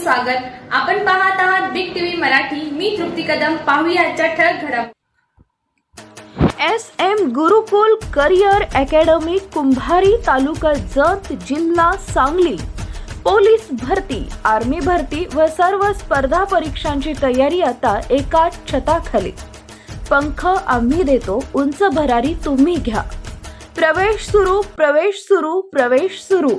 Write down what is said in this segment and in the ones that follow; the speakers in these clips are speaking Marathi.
स्वागत. आपण पाहत आहात बिग टीव्ही मराठी. मी तृप्ती कदम. पाहूया ठळक घडामोडी S M Gurukul career academy Kumbhari taluka Jat जिल्हा सांगली. पोलीस भरती आर्मी भरती व सर्व स्पर्धा परीक्षांची तयारी आता एका छताखाली. पंख आम्ही देतो उंच भरारी तुम्ही घ्या. प्रवेश सुरू प्रवेश सुरू प्रवेश सुरू.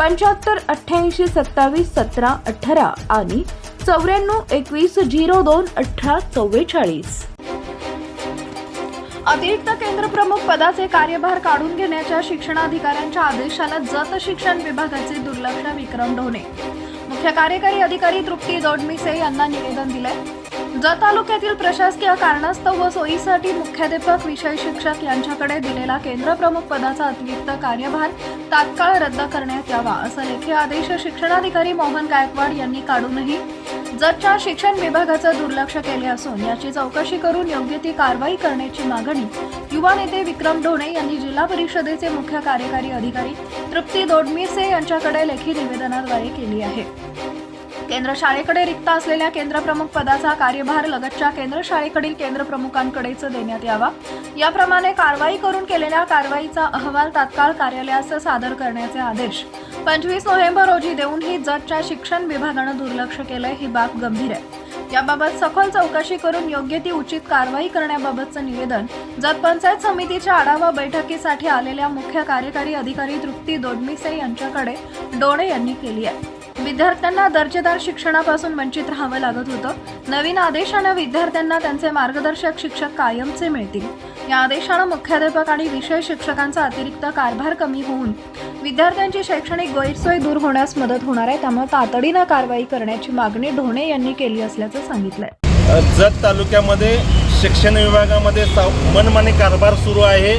पंच्याहत्तर अठ्ठ्याऐंशी सत्तावीस सतरा अठरा आणि चौऱ्याण्णव एकवीस झिरो दोन अठरा चव्वेचाळीस. अतिरिक्त केंद्र प्रमुख पदाचे कार्यभार काढून घेण्याच्या शिक्षणाधिकाऱ्यांच्या आदेशाला जत शिक्षण विभागाचे दुर्लक्ष विक्रम ढोणे. मुख्य कार्यकारी अधिकारी तृप्ती जोडमिसे यांना निवेदन दिले जत तालुक्यातील प्रशासकीय कारणास्तव व सोयीसाठी मुख्याध्यापक विषय शिक्षक यांच्याकडे दिलेला केंद्रप्रमुख पदाचा अतिरिक्त कार्यभार तात्काळ रद्द करण्यात यावा असा लेखी आदेश शिक्षणाधिकारी मोहन गायकवाड यांनी काढूनही जतच्या शिक्षण विभागाचं दुर्लक्ष केले असून याची चौकशी करून योग्य ती कारवाई करण्याची मागणी युवा नेते विक्रम ढोणे यांनी जिल्हा परिषदेचे मुख्य कार्यकारी अधिकारी तृप्ती दोडमिसे यांच्याकडे लेखी निवेदनाद्वारे केली आहे. केंद्र शाळेकडे रिक्त असलेल्या केंद्रप्रमुख पदाचा कार्यभार लगतच्या केंद्र शाळेकडील केंद्रप्रमुखांकडेच देण्यात यावा. याप्रमाणे कारवाई करून केलेल्या कारवाईचा अहवाल तात्काळ कार्यालयास सादर करण्याचे आदेश. पंचवीस नोव्हेंबर रोजी देऊनही जतच्या शिक्षण विभागानं दुर्लक्ष केलंय ही बाब गंभीर आहे. याबाबत सखोल चौकशी करून योग्य ती उचित कारवाई करण्याबाबतचं निवेदन जत पंचायत समितीच्या आढावा बैठकीसाठी आलेल्या मुख्य कार्यकारी अधिकारी तृप्ती दोडमिसे यांच्याकडे डोळे यांनी केली आहे. विद्यार्थ्यांना दर्जेदार शिक्षणापासून वंचित राहावं लागत होतं. नवीन आदेशानं विद्यार्थ्यांना त्यांचे मार्गदर्शक शिक्षक कायमचे मिळतील. या आदेशानं मुख्याध्यापक आणि विषय शिक्षकांचा अतिरिक्त कारभार कमी होऊन विद्यार्थ्यांची शैक्षणिक गैरसोय दूर होण्यास मदत होणार आहे. त्यामुळे तातडीनं कारवाई करण्याची मागणी ढोणे यांनी केली असल्याचं सांगितलंय. जत तालुक्यामध्ये शिक्षण विभागामध्ये मनमानी कारभार सुरू आहे.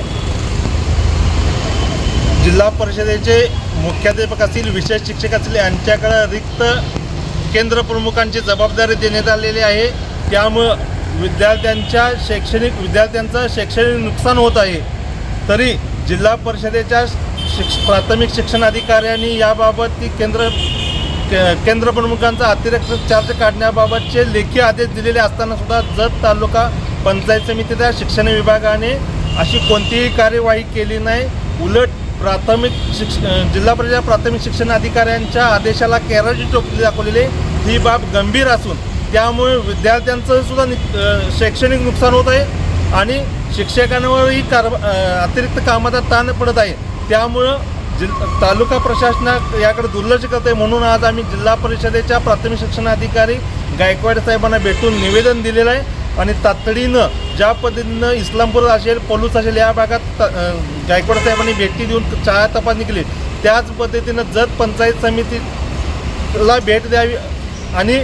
जिल्हा परिषदेचे मुख्याध्यापक असतील विशेष शिक्षक असतील यांच्याकडे रिक्त केंद्र प्रमुखांची जबाबदारी देण्यात आलेली आहे. त्यामुळं विद्यार्थ्यांच्या शैक्षणिक विद्यार्थ्यांचं शैक्षणिक नुकसान होत आहे. तरी जिल्हा परिषदेच्या शिक्ष प्राथमिक शिक्षण अधिकाऱ्यांनी याबाबत ती केंद्र के- केंद्र प्रमुखांचा अतिरिक्त चार्ज काढण्याबाबतचे लेखी आदेश दिलेले असतानासुद्धा जत तालुका पंचायत समितीच्या शिक्षण विभागाने अशी कोणतीही कार्यवाही केली नाही. उलट प्राथमिक शिक्ष जिल्हा परिषद प्राथमिक शिक्षण अधिकाऱ्यांच्या आदेशाला केराची टोपली दाखवलेली ही बाब गंभीर असून त्यामुळे विद्यार्थ्यांचं सुद्धा नि शैक्षणिक नुकसान होत आहे आणि शिक्षकांवरही कार अतिरिक्त कामाचा ताण पडत आहे. त्यामुळं जिल तालुका प्रशासना याकडे दुर्लक्ष करत आहे म्हणून आज आम्ही जिल्हा परिषदेच्या प्राथमिक शिक्षण अधिकारी गायकवाड साहेबांना भेटून निवेदन दिलेलं आहे. आणि तातडीनं ज्या पद्धतीनं इस्लामपूर असेल पलूस असेल या भागात गायकवाड साहेबांनी भेटी देऊन चहा तपासणी केली त्याच पद्धतीनं जत पंचायत समितीला भेट द्यावी आणि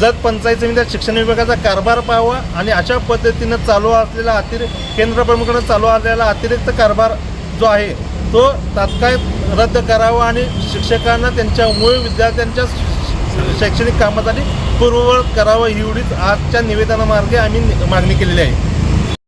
जत पंचायत समितीच्या शिक्षण विभागाचा कारभार पाहावा आणि अशा पद्धतीनं चालू असलेला अतिरिक्त केंद्रप्रमुखांनं चालू असलेला अतिरिक्त कारभार जो आहे तो तात्काळ रद्द करावा आणि शिक्षकांना त्यांच्या मूळ विद्यार्थ्यांच्या शैक्षणिक कामासाठी पूर्ववत करावं एवढीच आजच्या निवेदनामार्गे आम्ही मागणी केलेली आहे.